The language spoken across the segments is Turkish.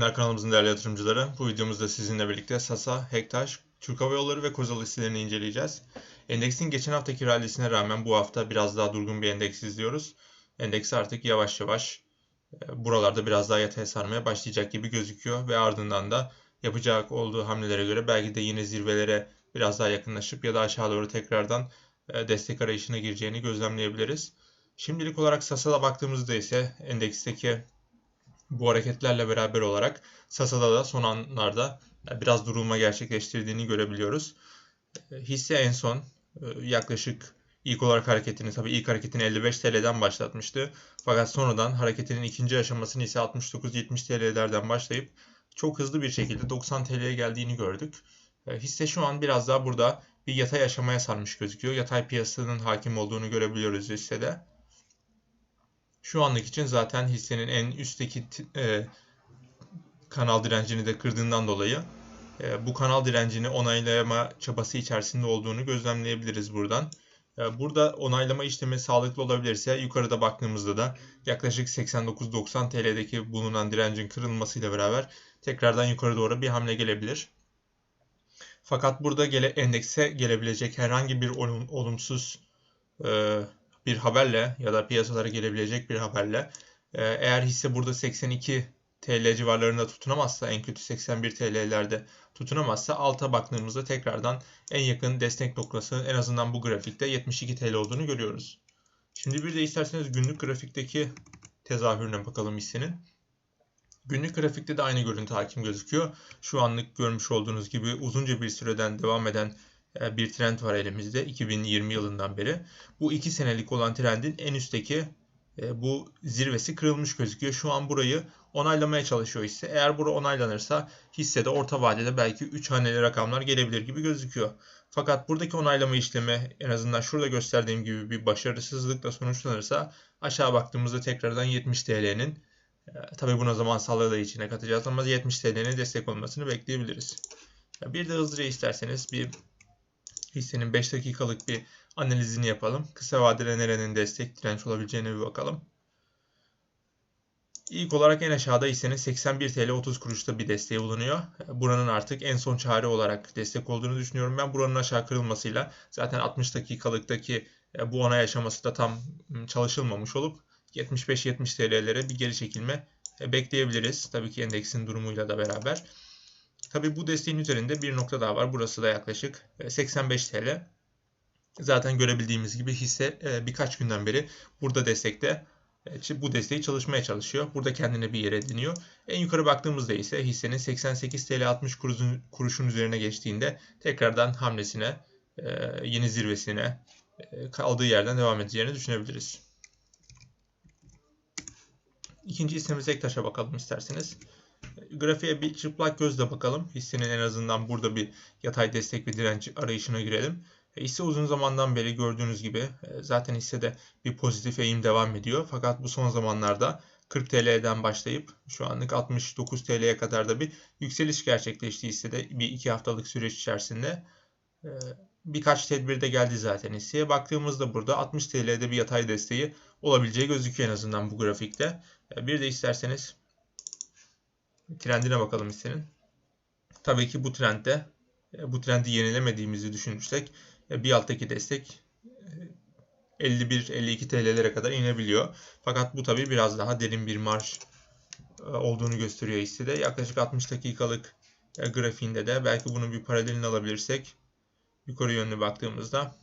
Selamlar kanalımızın değerli yatırımcıları. Bu videomuzda sizinle birlikte Sasa, Hektaş, Türk Hava Yolları ve Kozal hisselerini inceleyeceğiz. Endeksin geçen haftaki rallisine rağmen bu hafta biraz daha durgun bir endeks izliyoruz. Endeks artık yavaş yavaş e, buralarda biraz daha yataya sarmaya başlayacak gibi gözüküyor ve ardından da yapacak olduğu hamlelere göre belki de yine zirvelere biraz daha yakınlaşıp ya da aşağı doğru tekrardan e, destek arayışına gireceğini gözlemleyebiliriz. Şimdilik olarak Sasa'da baktığımızda ise endeksteki bu hareketlerle beraber olarak Sasa'da da son anlarda biraz durulma gerçekleştirdiğini görebiliyoruz. E, hisse en son e, yaklaşık ilk olarak hareketini tabii ilk hareketini 55 TL'den başlatmıştı. Fakat sonradan hareketinin ikinci aşamasını ise 69-70 TL'lerden başlayıp çok hızlı bir şekilde 90 TL'ye geldiğini gördük. E, hisse şu an biraz daha burada bir yatay aşamaya sarmış gözüküyor. Yatay piyasanın hakim olduğunu görebiliyoruz hissede. Şu anlık için zaten hissenin en üstteki e, kanal direncini de kırdığından dolayı e, bu kanal direncini onaylama çabası içerisinde olduğunu gözlemleyebiliriz buradan. E, burada onaylama işlemi sağlıklı olabilirse yukarıda baktığımızda da yaklaşık 89-90 TL'deki bulunan direncin kırılmasıyla beraber tekrardan yukarı doğru bir hamle gelebilir. Fakat burada gele, endekse gelebilecek herhangi bir olum, olumsuz e, bir haberle ya da piyasalara gelebilecek bir haberle e, eğer hisse burada 82 TL civarlarında tutunamazsa en kötü 81 TL'lerde tutunamazsa alta baktığımızda tekrardan en yakın destek noktası en azından bu grafikte 72 TL olduğunu görüyoruz. Şimdi bir de isterseniz günlük grafikteki tezahürüne bakalım hissenin. Günlük grafikte de aynı görüntü hakim gözüküyor. Şu anlık görmüş olduğunuz gibi uzunca bir süreden devam eden bir trend var elimizde 2020 yılından beri. Bu 2 senelik olan trendin en üstteki e, bu zirvesi kırılmış gözüküyor. Şu an burayı onaylamaya çalışıyor hisse. Eğer bura onaylanırsa hissede orta vadede belki 3 haneli rakamlar gelebilir gibi gözüküyor. Fakat buradaki onaylama işlemi en azından şurada gösterdiğim gibi bir başarısızlıkla sonuçlanırsa aşağı baktığımızda tekrardan 70 TL'nin e, tabi buna zaman sağlığı da içine katacağız ama 70 TL'nin destek olmasını bekleyebiliriz. Bir de hızlıca isterseniz bir hissenin 5 dakikalık bir analizini yapalım. Kısa vadede nerenin destek direnç olabileceğine bir bakalım. İlk olarak en aşağıda hissenin 81 TL 30 kuruşta bir desteği bulunuyor. Buranın artık en son çare olarak destek olduğunu düşünüyorum. Ben buranın aşağı kırılmasıyla zaten 60 dakikalıktaki e, bu onay aşaması da tam çalışılmamış olup 75-70 TL'lere bir geri çekilme e, bekleyebiliriz. Tabii ki endeksin durumuyla da beraber. Tabii bu desteğin üzerinde bir nokta daha var. Burası da yaklaşık 85 e, TL. Zaten görebildiğimiz gibi hisse e, birkaç günden beri burada destekte e, bu desteği çalışmaya çalışıyor. Burada kendine bir yer ediniyor. En yukarı baktığımızda ise hissenin 88 TL 60 kuruşun, kuruşun üzerine geçtiğinde tekrardan hamlesine, yeni zirvesine kaldığı yerden devam edeceğini düşünebiliriz. İkinci hissemiz Ektaş'a bakalım isterseniz. Grafiğe bir çıplak gözle bakalım. Hissenin en azından burada bir yatay destek ve direnç arayışına girelim. E, hisse uzun zamandan beri gördüğünüz gibi e, zaten hissede bir pozitif eğim devam ediyor. Fakat bu son zamanlarda 40 TL'den başlayıp şu anlık 69 TL'ye kadar da bir yükseliş gerçekleşti hissede bir iki haftalık süreç içerisinde. E, birkaç tedbir de geldi zaten hisseye. Baktığımızda burada 60 TL'de bir yatay desteği olabileceği gözüküyor en azından bu grafikte. Bir de isterseniz trendine bakalım hissenin. Tabii ki bu trendde e, bu trendi yenilemediğimizi düşünürsek e, bir alttaki destek 51-52 e, TL'lere kadar inebiliyor. Fakat bu tabii biraz daha derin bir marş olduğunu gösteriyor hissede. Yaklaşık 60 dakikalık grafiğinde de belki bunun bir paralelini alabilirsek yukarı yönlü baktığımızda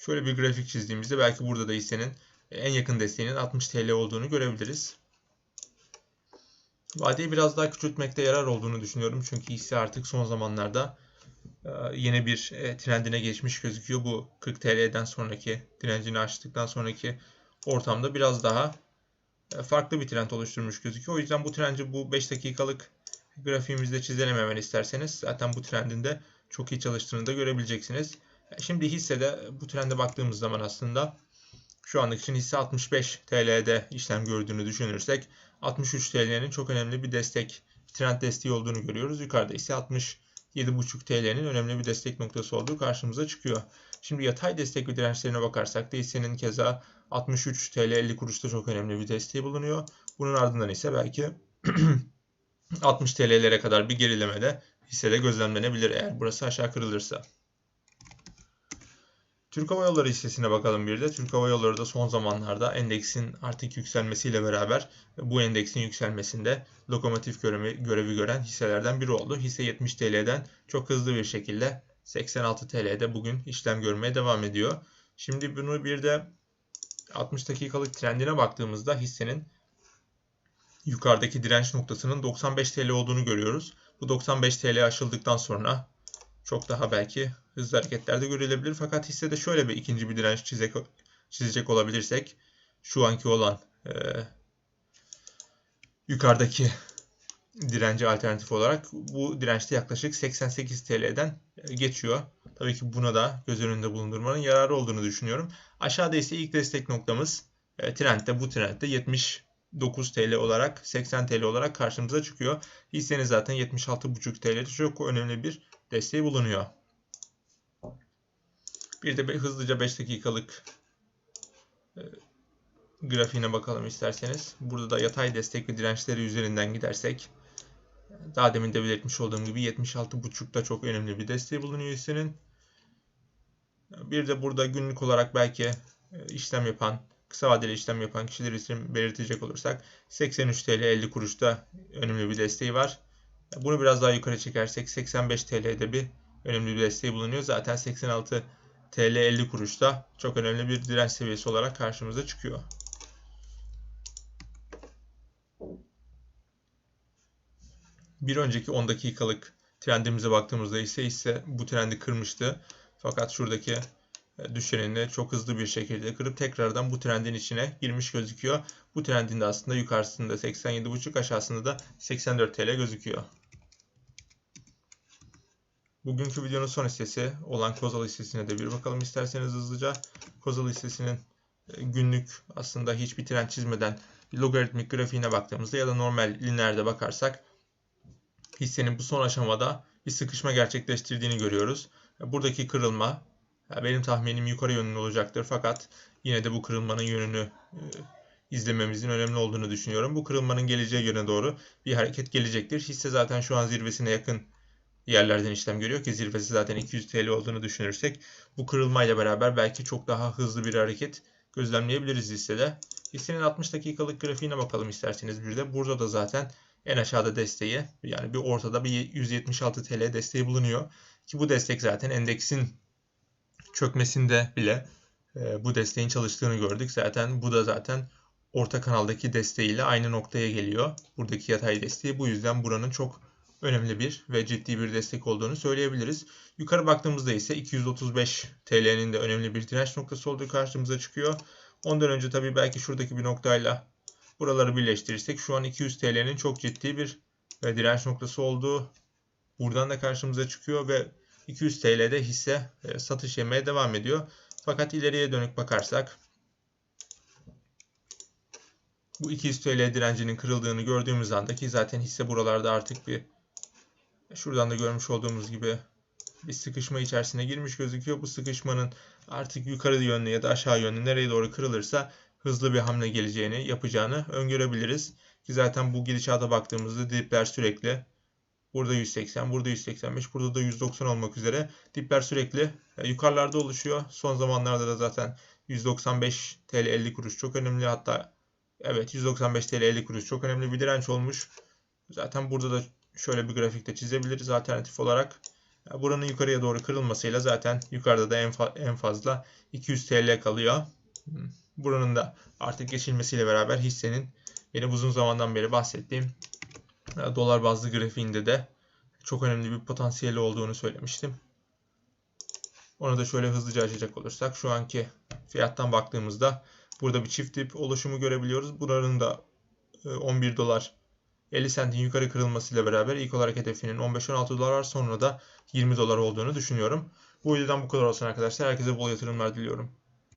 Şöyle bir grafik çizdiğimizde belki burada da hissenin en yakın desteğinin 60 TL olduğunu görebiliriz. Vadeyi biraz daha küçültmekte yarar olduğunu düşünüyorum. Çünkü hisse artık son zamanlarda e, yeni bir e, trendine geçmiş gözüküyor. Bu 40 TL'den sonraki direncini aştıktan sonraki ortamda biraz daha e, farklı bir trend oluşturmuş gözüküyor. O yüzden bu trendi bu 5 dakikalık grafiğimizde çizelim hemen isterseniz. Zaten bu trendin de çok iyi çalıştığını da görebileceksiniz. Şimdi hissede bu trende baktığımız zaman aslında şu anlık için hisse 65 TL'de işlem gördüğünü düşünürsek 63 TL'nin çok önemli bir destek, trend desteği olduğunu görüyoruz. Yukarıda ise 67,5 TL'nin önemli bir destek noktası olduğu karşımıza çıkıyor. Şimdi yatay destek ve dirençlerine bakarsak da hissenin keza 63 TL 50 kuruşta çok önemli bir desteği bulunuyor. Bunun ardından ise belki 60 TL'lere kadar bir gerilemede hissede gözlemlenebilir eğer burası aşağı kırılırsa. Türk Hava Yolları hissesine bakalım bir de. Türk Hava Yolları da son zamanlarda endeksin artık yükselmesiyle beraber bu endeksin yükselmesinde lokomotif görevi, görevi gören hisselerden biri oldu. Hisse 70 TL'den çok hızlı bir şekilde 86 TL'de bugün işlem görmeye devam ediyor. Şimdi bunu bir de 60 dakikalık trendine baktığımızda hissenin yukarıdaki direnç noktasının 95 TL olduğunu görüyoruz. Bu 95 TL aşıldıktan sonra çok daha belki hızlı hareketlerde görülebilir. Fakat hissede şöyle bir ikinci bir direnç çizecek, çizecek olabilirsek şu anki olan e, yukarıdaki direnci alternatif olarak bu dirençte yaklaşık 88 TL'den geçiyor. Tabii ki buna da göz önünde bulundurmanın yararı olduğunu düşünüyorum. Aşağıda ise ilk destek noktamız e, trendde bu trendde 79 TL olarak 80 TL olarak karşımıza çıkıyor. Hissenin zaten 76,5 TL'de çok önemli bir desteği bulunuyor. Bir de hızlıca 5 dakikalık e, grafiğine bakalım isterseniz. Burada da yatay destek ve dirençleri üzerinden gidersek daha demin de belirtmiş olduğum gibi 76.5'da çok önemli bir desteği bulunuyor hissenin. Bir de burada günlük olarak belki e, işlem yapan, kısa vadeli işlem yapan kişiler için belirtecek olursak 83 TL 50 kuruşta önemli bir desteği var. Bunu biraz daha yukarı çekersek 85 TL'de bir önemli bir desteği bulunuyor. Zaten 86 TL 50 kuruşta çok önemli bir direnç seviyesi olarak karşımıza çıkıyor. Bir önceki 10 dakikalık trendimize baktığımızda ise ise bu trendi kırmıştı. Fakat şuradaki e, düşenini çok hızlı bir şekilde kırıp tekrardan bu trendin içine girmiş gözüküyor. Bu trendin de aslında yukarısında 87.5 aşağısında da 84 TL gözüküyor. Bugünkü videonun son hissesi olan Kozal hissesine de bir bakalım isterseniz hızlıca. Kozal hissesinin e, günlük aslında hiçbir trend çizmeden logaritmik grafiğine baktığımızda ya da normal lineerde bakarsak hissenin bu son aşamada bir sıkışma gerçekleştirdiğini görüyoruz. Buradaki kırılma benim tahminim yukarı yönlü olacaktır fakat yine de bu kırılmanın yönünü e, izlememizin önemli olduğunu düşünüyorum. Bu kırılmanın geleceği yöne doğru bir hareket gelecektir. Hisse zaten şu an zirvesine yakın yerlerden işlem görüyor ki zirvesi zaten 200 TL olduğunu düşünürsek bu kırılmayla beraber belki çok daha hızlı bir hareket gözlemleyebiliriz hissede. Hissenin 60 dakikalık grafiğine bakalım isterseniz bir de. Burada da zaten en aşağıda desteği yani bir ortada bir 176 TL desteği bulunuyor. Ki bu destek zaten endeksin çökmesinde bile e, bu desteğin çalıştığını gördük. Zaten bu da zaten orta kanaldaki desteğiyle aynı noktaya geliyor. Buradaki yatay desteği bu yüzden buranın çok önemli bir ve ciddi bir destek olduğunu söyleyebiliriz. Yukarı baktığımızda ise 235 TL'nin de önemli bir direnç noktası olduğu karşımıza çıkıyor. Ondan önce tabii belki şuradaki bir noktayla buraları birleştirirsek şu an 200 TL'nin çok ciddi bir e, direnç noktası olduğu buradan da karşımıza çıkıyor ve 200 TL'de hisse e, satış yemeye devam ediyor. Fakat ileriye dönük bakarsak bu 200 TL direncinin kırıldığını gördüğümüz anda ki zaten hisse buralarda artık bir şuradan da görmüş olduğumuz gibi bir sıkışma içerisine girmiş gözüküyor. Bu sıkışmanın artık yukarı yönlü ya da aşağı yönlü nereye doğru kırılırsa hızlı bir hamle geleceğini, yapacağını öngörebiliriz. Ki zaten bu gidişata baktığımızda dipler sürekli burada 180, burada 185, burada da 190 olmak üzere dipler sürekli e, yukarılarda oluşuyor. Son zamanlarda da zaten 195 TL 50 kuruş çok önemli hatta evet 195 TL 50 kuruş çok önemli bir direnç olmuş. Zaten burada da şöyle bir grafikte çizebiliriz alternatif olarak. Buranın yukarıya doğru kırılmasıyla zaten yukarıda da en, fa en fazla 200 TL kalıyor. Hmm. Buranın da artık geçilmesiyle beraber hissenin benim uzun zamandan beri bahsettiğim e, dolar bazlı grafiğinde de çok önemli bir potansiyeli olduğunu söylemiştim. Onu da şöyle hızlıca açacak olursak şu anki fiyattan baktığımızda burada bir çift dip oluşumu görebiliyoruz. Buranın da 11 e, dolar 50 sentin yukarı kırılmasıyla beraber ilk olarak hedefinin 15-16 dolar var. Sonra da 20 dolar olduğunu düşünüyorum. Bu videodan bu kadar olsun arkadaşlar. Herkese bol yatırımlar diliyorum.